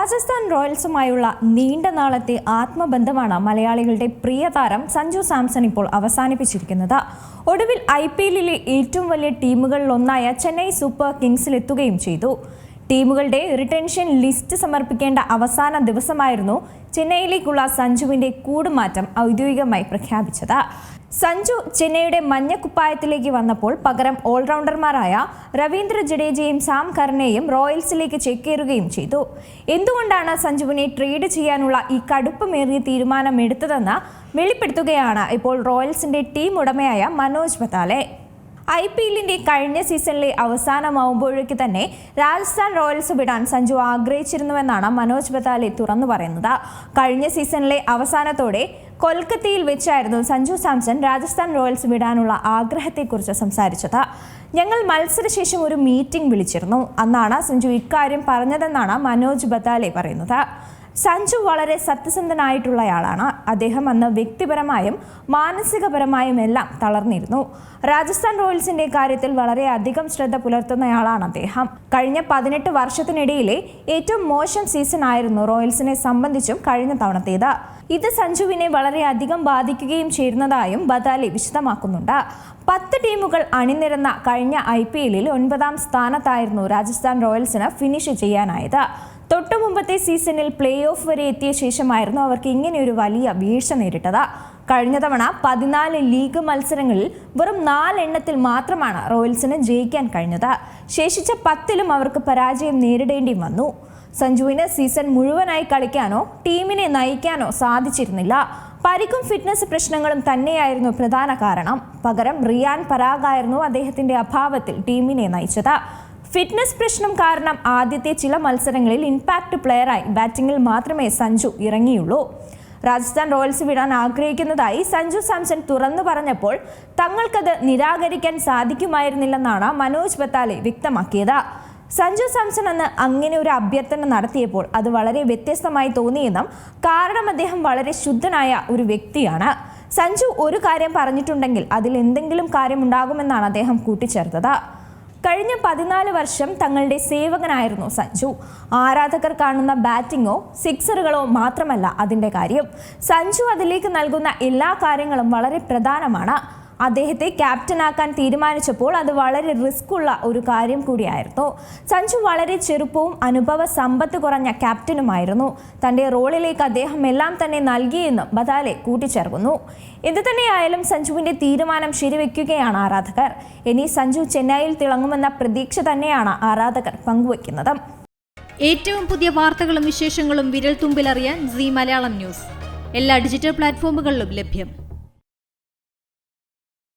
രാജസ്ഥാൻ റോയൽസുമായുള്ള നീണ്ട നാളത്തെ ആത്മബന്ധമാണ് മലയാളികളുടെ പ്രിയ താരം സഞ്ജു സാംസൺ ഇപ്പോൾ അവസാനിപ്പിച്ചിരിക്കുന്നത്. ഒടുവിൽ ഐ പി എല്ലിലെ ഏറ്റവും വലിയ ടീമുകളിലൊന്നായ ചെന്നൈ സൂപ്പർ കിങ്സിലെത്തുകയും ചെയ്തു. ടീമുകളുടെ റിട്ടൻഷൻ ലിസ്റ്റ് സമർപ്പിക്കേണ്ട അവസാന ദിവസമായിരുന്നു ചെന്നൈയിലേക്കുള്ള സഞ്ജുവിന്റെ കൂടുമാറ്റം ഔദ്യോഗികമായി പ്രഖ്യാപിച്ചത്. സഞ്ജു ചെന്നൈയുടെ മഞ്ഞക്കുപ്പായത്തിലേക്ക് വന്നപ്പോൾ പകരം ഓൾറൗണ്ടർമാരായ രവീന്ദ്ര ജഡേജയും സാം കർണയും റോയൽസിലേക്ക് ചേക്കേറുകയും ചെയ്തു. എന്തുകൊണ്ടാണ് സഞ്ജുവിനെ ട്രേഡ് ചെയ്യാനുള്ള ഈ കടുപ്പമേറിയ തീരുമാനം എടുത്തതെന്ന് വെളിപ്പെടുത്തുകയാണ് ഇപ്പോൾ റോയൽസിന്റെ ടീം ഉടമയായ മനോജ് ബത്താലെ. ഐ പി എല്ലിന്റെ കഴിഞ്ഞ സീസണിലെ അവസാനമാവുമ്പോഴേക്ക് തന്നെ രാജസ്ഥാൻ റോയൽസ് വിടാൻ സഞ്ജു ആഗ്രഹിച്ചിരുന്നുവെന്നാണ് മനോജ് ബത്താലെ തുറന്നു പറയുന്നത്. കഴിഞ്ഞ സീസണിലെ അവസാനത്തോടെ കൊൽക്കത്തയിൽ വെച്ചായിരുന്നു സഞ്ജു സാംസൺ രാജസ്ഥാൻ റോയൽസ് വിടാനുള്ള ആഗ്രഹത്തെക്കുറിച്ച് സംസാരിച്ചത്. ഞങ്ങൾ മത്സരശേഷം ഒരു മീറ്റിംഗ് വിളിച്ചിരുന്നു. അന്നാണ് സഞ്ജു ഇക്കാര്യം പറഞ്ഞതെന്നാണ് മനോജ് ബത്താലെ പറയുന്നത്. സഞ്ജു വളരെ സത്യസന്ധനായിട്ടുള്ളയാളാണ്. അദ്ദേഹം അന്ന് വ്യക്തിപരമായും മാനസികപരമായും എല്ലാം തളർന്നിരുന്നു. രാജസ്ഥാൻ റോയൽസിന്റെ കാര്യത്തിൽ വളരെ അധികം ശ്രദ്ധ പുലർത്തുന്നയാളാണ് അദ്ദേഹം. കഴിഞ്ഞ പതിനെട്ട് വർഷത്തിനിടയിലെ ഏറ്റവും മോശം സീസൺ ആയിരുന്നു റോയൽസിനെ സംബന്ധിച്ചും കഴിഞ്ഞ തവണത്തേത്. ഇത് സഞ്ജുവിനെ വളരെയധികം ബാധിക്കുകയും ചെയ്യുന്നതായും ബദാലി വിശദമാക്കുന്നുണ്ട്. പത്ത് ടീമുകൾ അണിനിരന്ന കഴിഞ്ഞ ഐ പി എല്ലിൽ ഒൻപതാം സ്ഥാനത്തായിരുന്നു രാജസ്ഥാൻ റോയൽസിന് ഫിനിഷ് ചെയ്യാനായത്. തൊട്ടു മുമ്പത്തെ സീസണിൽ പ്ലേ ഓഫ് വരെ എത്തിയ ശേഷമായിരുന്നു അവർക്ക് ഇങ്ങനെയൊരു വലിയ വീഴ്ച നേരിട്ടത്. കഴിഞ്ഞ തവണ പതിനാല് ലീഗ് മത്സരങ്ങളിൽ വെറും നാലെണ്ണത്തിൽ മാത്രമാണ് റോയൽസിന് ജയിക്കാൻ കഴിഞ്ഞത്. ശേഷിച്ച പത്തിലും അവർക്ക് പരാജയം നേരിടേണ്ടി വന്നു. സഞ്ജുവിന് സീസൺ മുഴുവനായി കളിക്കാനോ ടീമിനെ നയിക്കാനോ സാധിച്ചിരുന്നില്ല. പരിക്കും ഫിറ്റ്നസ് പ്രശ്നങ്ങളും തന്നെയായിരുന്നു പ്രധാന കാരണം. പകരം റിയാൻ പരാഗായിരുന്നു അദ്ദേഹത്തിന്റെ അഭാവത്തിൽ ടീമിനെ നയിച്ചത്. ഫിറ്റ്നസ് പ്രശ്നം കാരണം ആദ്യത്തെ ചില മത്സരങ്ങളിൽ ഇമ്പാക്ട് പ്ലെയറായി ബാറ്റിംഗിൽ മാത്രമേ സഞ്ജു ഇറങ്ങിയുള്ളൂ. രാജസ്ഥാൻ റോയൽസ് വിടാൻ ആഗ്രഹിക്കുന്നതായി സഞ്ജു സാംസൺ തുറന്നു പറഞ്ഞപ്പോൾ തങ്ങൾക്കത് നിരാകരിക്കാൻ സാധിക്കുമായിരുന്നില്ലെന്നാണ് മനോജ് ബത്താലെ വ്യക്തമാക്കിയത്. സഞ്ജു സാംസൺ അന്ന് അങ്ങനെ ഒരു അഭ്യർത്ഥന നടത്തിയപ്പോൾ അത് വളരെ വ്യത്യസ്തമായി തോന്നിയെന്നും കാരണം അദ്ദേഹം വളരെ ശുദ്ധനായ ഒരു വ്യക്തിയാണ്. സഞ്ജു ഒരു കാര്യം പറഞ്ഞിട്ടുണ്ടെങ്കിൽ അതിൽ എന്തെങ്കിലും കാര്യമുണ്ടാകുമെന്നാണ് അദ്ദേഹം കൂട്ടിച്ചേർത്തത്. കഴിഞ്ഞ പതിനാല് വർഷം തങ്ങളുടെ സേവകനായിരുന്നു സഞ്ജു. ആരാധകർ കാണുന്ന ബാറ്റിങ്ങോ സിക്സറുകളോ മാത്രമല്ല അതിന്റെ കാര്യം. സഞ്ജു അതിലേക്ക് നൽകുന്ന എല്ലാ കാര്യങ്ങളും വളരെ പ്രധാനമാണ്. അദ്ദേഹത്തെ ക്യാപ്റ്റനാക്കാൻ തീരുമാനിച്ചപ്പോൾ അത് വളരെ റിസ്ക് ഉള്ള ഒരു കാര്യം കൂടിയായിരുന്നു. സഞ്ജു വളരെ ചെറുപ്പവും അനുഭവ സമ്പത്ത് കുറഞ്ഞ ക്യാപ്റ്റനുമായിരുന്നു തന്റെ റോളിലേക്ക് അദ്ദേഹം എല്ലാം തന്നെ നൽകിയെന്നും ബദാലെ കൂട്ടിച്ചേർക്കുന്നു. എന്തു തന്നെയായാലും സഞ്ജുവിന്റെ തീരുമാനം ശരിവെക്കുകയാണ് ആരാധകർ. ഇനി സഞ്ജു ചെന്നൈയിൽ തിളങ്ങുമെന്ന പ്രതീക്ഷ തന്നെയാണ് ആരാധകർ പങ്കുവയ്ക്കുന്നത്. ഏറ്റവും പുതിയ വാർത്തകളും വിശേഷങ്ങളും വിരൽ തുമ്പിലറിയാൻ സി മലയാളം ന്യൂസ്. എല്ലാ ഡിജിറ്റൽ പ്ലാറ്റ്ഫോമുകളിലും ലഭ്യം.